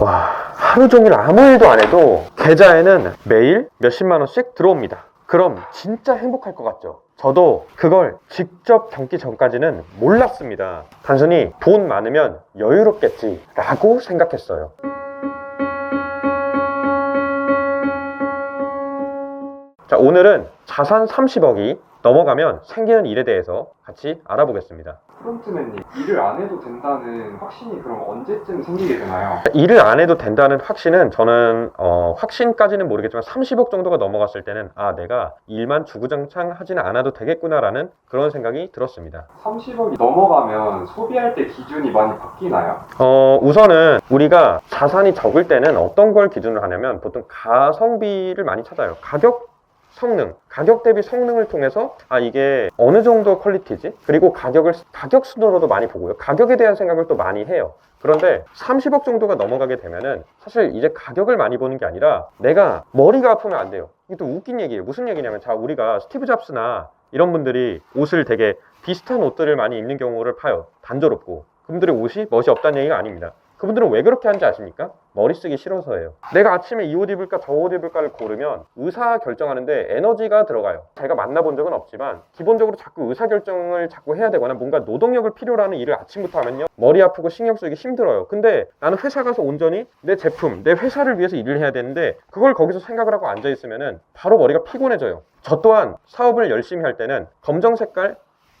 와, 하루 종일 아무 일도 안 해도 계좌에는 매일 몇십만 원씩 들어옵니다. 그럼 진짜 행복할 것 같죠? 저도 그걸 직접 겪기 전까지는 몰랐습니다. 단순히 돈 많으면 여유롭겠지라고 생각했어요. 자, 오늘은 자산 30억이 넘어가면 생기는 일에 대해서 같이 알아보겠습니다. 프론트맨님 일을 안 해도 된다는 확신이 그럼 언제쯤 생기게 되나요? 일을 안 해도 된다는 확신은 저는 어, 확신까지는 모르겠지만 30억 정도가 넘어갔을 때는 아 내가 일만 주구장창 하지는 않아도 되겠구나라는 그런 생각이 들었습니다. 30억이 넘어가면 소비할 때 기준이 많이 바뀌나요? 어, 우선은 우리가 자산이 적을 때는 어떤 걸 기준으로 하냐면 보통 가성비를 많이 찾아요. 가격 성능, 가격 대비 성능을 통해서 아 이게 어느 정도 퀄리티지? 그리고 가격을 가격 순으로도 많이 보고요. 가격에 대한 생각을 또 많이 해요. 그런데 30억 정도가 넘어가게 되면은 사실 이제 가격을 많이 보는 게 아니라 내가 머리가 아프면 안 돼요. 이게 또 웃긴 얘기예요. 무슨 얘기냐면 자 우리가 스티브 잡스나 이런 분들이 옷을 되게 비슷한 옷들을 많이 입는 경우를 봐요. 단조롭고 그분들의 옷이 멋이 없다는 얘기가 아닙니다. 그분들은 왜 그렇게 하는지 아십니까? 머리 쓰기 싫어서예요. 내가 아침에 이 옷 입을까 저 옷 입을까를 고르면 의사 결정하는데 에너지가 들어가요. 제가 만나본 적은 없지만 기본적으로 자꾸 의사 결정을 자꾸 해야 되거나 뭔가 노동력을 필요로 하는 일을 아침부터 하면요. 머리 아프고 신경 쓰기 힘들어요. 근데 나는 회사 가서 온전히 내 제품, 내 회사를 위해서 일을 해야 되는데 그걸 거기서 생각을 하고 앉아 있으면은 바로 머리가 피곤해져요. 저 또한 사업을 열심히 할 때는 검정 색깔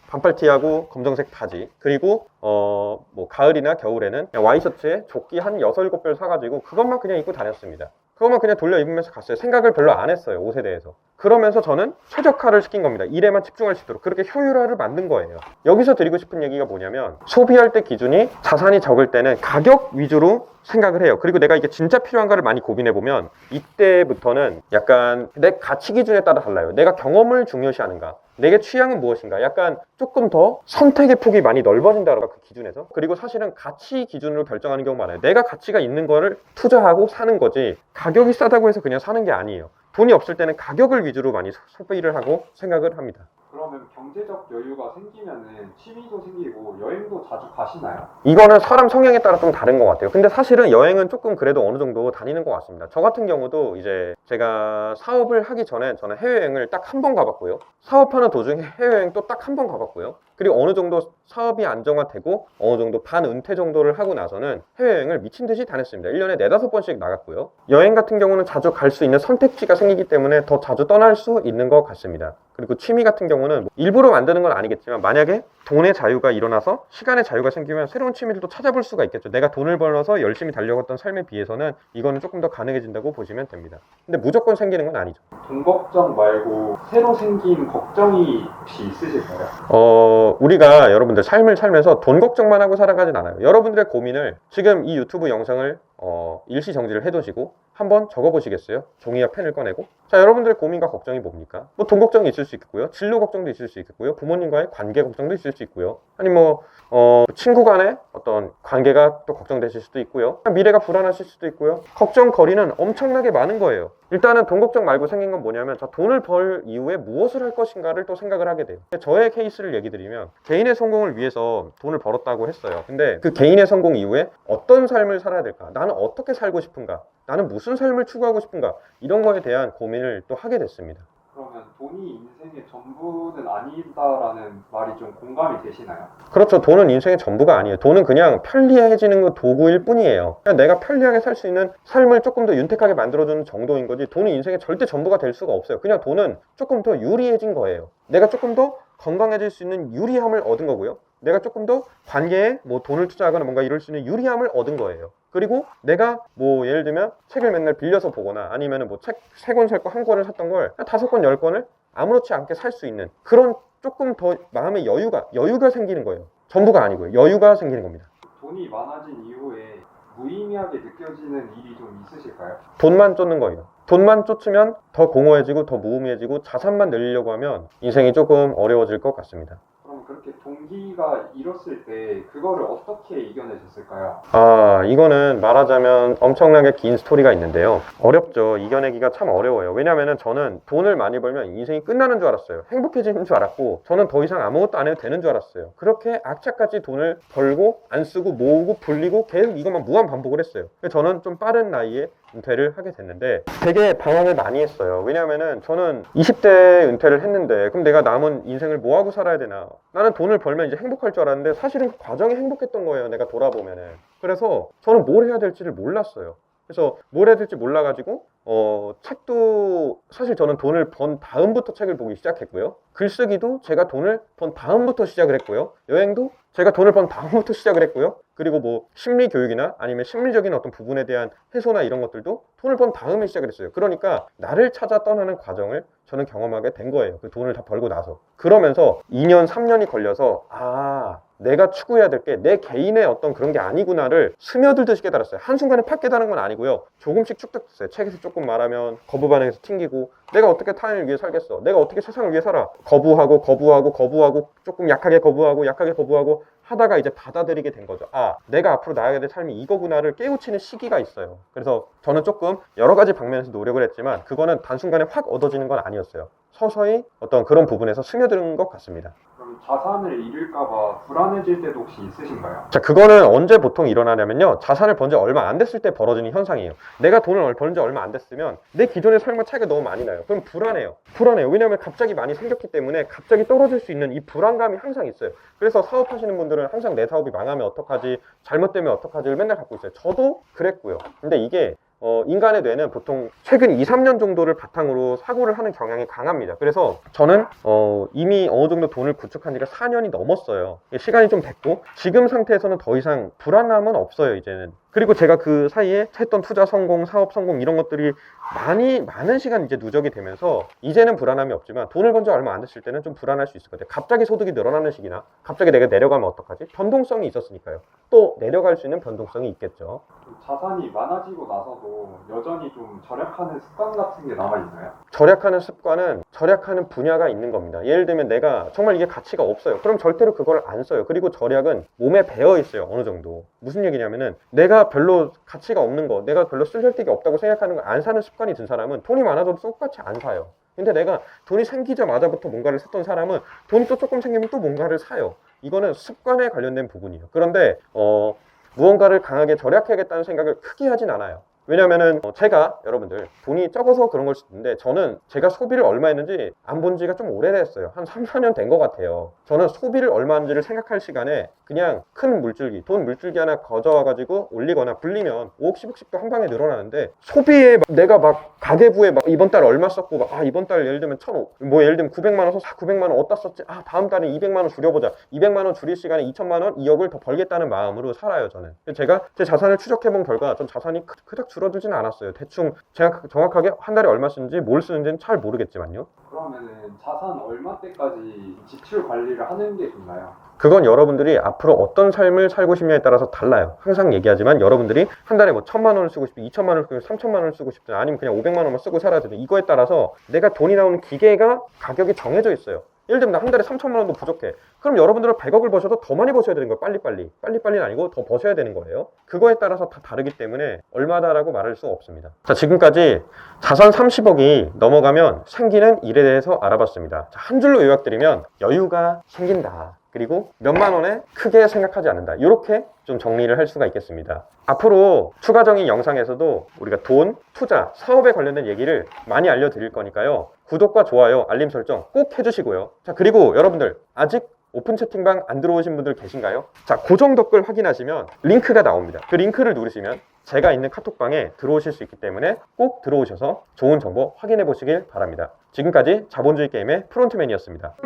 반팔티하고 검정색 바지 그리고 어 뭐 가을이나 겨울에는 와이셔츠에 조끼 한 여섯 일곱 벌 사가지고 그것만 그냥 입고 다녔습니다. 그것만 그냥 돌려 입으면서 갔어요. 생각을 별로 안 했어요. 옷에 대해서. 그러면서 저는 최적화를 시킨 겁니다. 일에만 집중할 수 있도록 그렇게 효율화를 만든 거예요. 여기서 드리고 싶은 얘기가 뭐냐면 소비할 때 기준이 자산이 적을 때는 가격 위주로 생각을 해요. 그리고 내가 이게 진짜 필요한가를 많이 고민해 보면 이때부터는 약간 내 가치 기준에 따라 달라요. 내가 경험을 중요시하는가? 내게 취향은 무엇인가? 약간 조금 더 선택의 폭이 많이 넓어진다고 그 기준에서. 그리고 사실은 가치 기준으로 결정하는 경우 많아요. 내가 가치가 있는 거를 투자하고 사는 거지 가격이 싸다고 해서 그냥 사는 게 아니에요. 돈이 없을 때는 가격을 위주로 많이 소- 소비를 하고 생각을 합니다. 그러면 경제적 여유가 생기면은 취미도 생기고 여행도 자주 가시나요? 이거는 사람 성향에 따라 좀 다른 것 같아요. 근데 사실은 여행은 조금 그래도 어느 정도 다니는 것 같습니다. 저 같은 경우도 이제 제가 사업을 하기 전에 저는 해외여행을 딱 한 번 가봤고요. 사업하는 도중에 해외여행 또 딱 한 번 가봤고요. 그리고 어느 정도 사업이 안정화되고 어느 정도 반은퇴 정도를 하고 나서는 해외여행을 미친 듯이 다녔습니다. 1년에 네다섯 번씩 나갔고요. 여행 같은 경우는 자주 갈 수 있는 선택지가 생기기 때문에 더 자주 떠날 수 있는 것 같습니다. 그리고 취미 같은 경우는 뭐 일부러 만드는 건 아니겠지만 만약에 돈의 자유가 일어나서 시간의 자유가 생기면 새로운 취미를 또 찾아볼 수가 있겠죠. 내가 돈을 벌어서 열심히 달려갔던 삶에 비해서는 이거는 조금 더 가능해진다고 보시면 됩니다. 근데 무조건 생기는 건 아니죠. 돈 걱정 말고 새로 생긴 걱정이 혹시 있으실까요? 어, 우리가 여러분들 삶을 살면서 돈 걱정만 하고 살아가진 않아요. 여러분들의 고민을 지금 이 유튜브 영상을 어, 일시 정지를 해두시고 한번 적어보시겠어요? 종이와 펜을 꺼내고. 자, 여러분들의 고민과 걱정이 뭡니까? 뭐 돈 걱정이 있을 수 있겠고요. 진로 걱정도 있을 수 있겠고요. 부모님과의 관계 걱정도 있을 수 있고요. 아니 뭐, 어, 친구 간의 어떤 관계가 또 걱정되실 수도 있고요. 미래가 불안하실 수도 있고요. 걱정거리는 엄청나게 많은 거예요. 일단은 돈 걱정 말고 생긴 건 뭐냐면 자 돈을 벌 이후에 무엇을 할 것인가를 또 생각을 하게 돼요. 저의 케이스를 얘기 드리면 개인의 성공을 위해서 돈을 벌었다고 했어요. 근데 그 개인의 성공 이후에 어떤 삶을 살아야 될까? 나는 어떻게 살고 싶은가? 나는 무슨 삶을 추구하고 싶은가? 이런 거에 대한 고민을 또 하게 됐습니다. 그러면 돈이 인생의 전부는 아니다라는 말이 좀 공감이 되시나요? 그렇죠. 돈은 인생의 전부가 아니에요. 돈은 그냥 편리해지는 그 도구일 뿐이에요. 그냥 내가 편리하게 살 수 있는 삶을 조금 더 윤택하게 만들어주는 정도인 거지. 돈은 인생의 절대 전부가 될 수가 없어요. 그냥 돈은 조금 더 유리해진 거예요. 내가 조금 더 건강해질 수 있는 유리함을 얻은 거고요. 내가 조금 더 관계에 뭐 돈을 투자하거나 뭔가 이럴 수 있는 유리함을 얻은 거예요. 그리고 내가 뭐 예를 들면 책을 맨날 빌려서 보거나 아니면은 뭐책 세 권 살 거 한 권을 샀던 걸한 다섯 권, 열 권을 아무렇지 않게 살 수 있는 그런 조금 더 마음의 여유가 여유가 생기는 거예요. 전부가 아니고요. 여유가 생기는 겁니다. 돈이 많아진 이후에 무의미하게 느껴지는 일이 좀 있으실까요? 돈만 쫓는 거예요. 돈만 쫓으면 더 공허해지고 더 무의미해지고 자산만 늘리려고 하면 인생이 조금 어려워질 것 같습니다. 그렇게 동기가 잃었을 때 그거를 어떻게 이겨내셨을까요? 아, 이거는 말하자면 엄청나게 긴 스토리가 있는데요. 어렵죠. 이겨내기가 참 어려워요. 왜냐면은 저는 돈을 많이 벌면 인생이 끝나는 줄 알았어요. 행복해지는 줄 알았고, 저는 더 이상 아무것도 안 해도 되는 줄 알았어요. 그렇게 악착같이 돈을 벌고, 안 쓰고, 모으고, 불리고, 계속 이것만 무한 반복을 했어요. 저는 좀 빠른 나이에 은퇴를 하게 됐는데 되게 방황을 많이 했어요. 왜냐면은 저는 20대 은퇴를 했는데 그럼 내가 남은 인생을 뭐 하고 살아야 되나? 나는 돈을 벌면 이제 행복할 줄 알았는데 사실은 그 과정이 행복했던 거예요. 내가 돌아보면은. 그래서 저는 뭘 해야 될지를 몰랐어요. 그래서 뭘 해야 될지 몰라가지고 어 책도 사실 저는 돈을 번 다음부터 책을 보기 시작했고요. 글쓰기도 제가 돈을 번 다음부터 시작을 했고요. 여행도 제가 돈을 번 다음부터 시작을 했고요. 그리고 뭐 심리 교육이나 아니면 심리적인 어떤 부분에 대한 해소나 이런 것들도 돈을 번 다음에 시작을 했어요. 그러니까 나를 찾아 떠나는 과정을 저는 경험하게 된 거예요. 그 돈을 다 벌고 나서. 그러면서 2년, 3년이 걸려서 아, 내가 추구해야 될 게 내 개인의 어떤 그런 게 아니구나를 스며들듯이 깨달았어요. 한순간에 팍 깨달은 건 아니고요. 조금씩 축적됐어요. 책에서 조금 말하면 거부 반응에서 튕기고 내가 어떻게 타인을 위해 살겠어. 내가 어떻게 세상을 위해 살아. 거부하고 거부하고 거부하고 조금 약하게 거부하고 약하게 거부하고 하다가 이제 받아들이게 된 거죠. 아, 내가 앞으로 나아가야 될 삶이 이거구나를 깨우치는 시기가 있어요. 그래서 저는 조금 여러 가지 방면에서 노력을 했지만 그거는 단순간에 확 얻어지는 건 아니었어요. 서서히 어떤 그런 부분에서 스며드는 것 같습니다. 자산을 잃을까봐 불안해질 때도 혹시 있으신가요? 자, 그거는 언제 보통 일어나냐면요. 자산을 번 지 얼마 안 됐을 때 벌어지는 현상이에요. 내가 돈을 버는 지 얼마 안 됐으면 내 기존의 삶과 차이가 너무 많이 나요. 그럼 불안해요. 불안해요. 왜냐하면 갑자기 많이 생겼기 때문에 갑자기 떨어질 수 있는 이 불안감이 항상 있어요. 그래서 사업하시는 분들은 항상 내 사업이 망하면 어떡하지, 잘못되면 어떡하지를 맨날 갖고 있어요. 저도 그랬고요. 근데 이게 어, 인간의 뇌는 보통 최근 2, 3년 정도를 바탕으로 사고를 하는 경향이 강합니다. 그래서 저는 어, 이미 어느 정도 돈을 구축한 지가 4년이 넘었어요. 시간이 좀 됐고 지금 상태에서는 더 이상 불안함은 없어요, 이제는. 그리고 제가 그 사이에 했던 투자 성공, 사업 성공 이런 것들이 많이 많은 시간 이제 누적이 되면서 이제는 불안함이 없지만 돈을 번 지 얼마 안 됐을 때는 좀 불안할 수 있을 것 같아요. 갑자기 소득이 늘어나는 시기나 갑자기 내가 내려가면 어떡하지? 변동성이 있었으니까요. 또 내려갈 수 있는 변동성이 있겠죠. 그 자산이 많아지고 나서도 여전히 좀 절약하는 습관 같은 게 남아 있나요? 절약하는 습관은 절약하는 분야가 있는 겁니다. 예를 들면 내가 정말 이게 가치가 없어요. 그럼 절대로 그걸 안 써요. 그리고 절약은 몸에 배어 있어요. 어느 정도. 무슨 얘기냐면은 내가 별로 가치가 없는 거, 내가 별로 쓸데가 없다고 생각하는 거 안 사는 습관이 든 사람은 돈이 많아도 똑같이 안 사요. 근데 내가 돈이 생기자마자부터 뭔가를 샀던 사람은 돈이 또 조금 생기면 또 뭔가를 사요. 이거는 습관에 관련된 부분이에요. 그런데 어, 무언가를 강하게 절약해야겠다는 생각을 크게 하진 않아요. 왜냐면은 어, 제가 여러분들 돈이 적어서 그런 걸 수도 있는데 저는 제가 소비를 얼마 했는지 안 본 지가 좀 오래됐어요. 한 3, 4년 된 것 같아요. 저는 소비를 얼마 했는지를 생각할 시간에 그냥 큰 물줄기, 돈 물줄기 하나 거저와가지고 올리거나 불리면 5억, 10억씩도 한 방에 늘어나는데 소비에 막 내가 막 가계부에 막 이번 달 얼마 썼고 막 아 이번 달 예를 들면 1,000원, 뭐 예를 들면 900만 원 써서 아, 900만 원 어디다 썼지? 아 다음 달에 200만 원 줄여 보자. 200만 원 줄일 시간에 2천만 원, 2억을 더 벌겠다는 마음으로 살아요 저는. 제가 제 자산을 추적해 본 결과 전 자산이 크- 그닥 줄어들지는 않았어요. 대충 제가 정확하게 한 달에 얼마 쓰는지 뭘 쓰는지는 잘 모르겠지만요. 그러면은 자산 얼마 때까지 지출 관리를 하는 게 좋나요? 그건 여러분들이 앞으로 어떤 삶을 살고 싶냐에 따라서 달라요. 항상 얘기하지만 여러분들이 한 달에 뭐 천만 원을 쓰고 싶든 이천만 원을 쓰고 삼천만 원을 쓰고 싶든 아니면 그냥 오백만 원만 쓰고 살아야 되든 이거에 따라서 내가 돈이 나오는 기계가 가격이 정해져 있어요. 예를 들면 나 한 달에 3천만 원도 부족해. 그럼 여러분들은 100억을 버셔도 더 많이 버셔야 되는 거예요. 빨리빨리. 빨리빨리는 아니고 더 버셔야 되는 거예요. 그거에 따라서 다 다르기 때문에 얼마다라고 말할 수 없습니다. 자, 지금까지 자산 30억이 넘어가면 생기는 일에 대해서 알아봤습니다. 자, 한 줄로 요약드리면 여유가 생긴다. 그리고 몇만 원에 크게 생각하지 않는다. 이렇게 좀 정리를 할 수가 있겠습니다. 앞으로 추가적인 영상에서도 우리가 돈, 투자, 사업에 관련된 얘기를 많이 알려드릴 거니까요. 구독과 좋아요, 알림 설정 꼭 해주시고요. 자, 그리고 여러분들 아직 오픈 채팅방 안 들어오신 분들 계신가요? 자, 고정 댓글 확인하시면 링크가 나옵니다. 그 링크를 누르시면 제가 있는 카톡방에 들어오실 수 있기 때문에 꼭 들어오셔서 좋은 정보 확인해 보시길 바랍니다. 지금까지 자본주의 게임의 프론트맨이었습니다.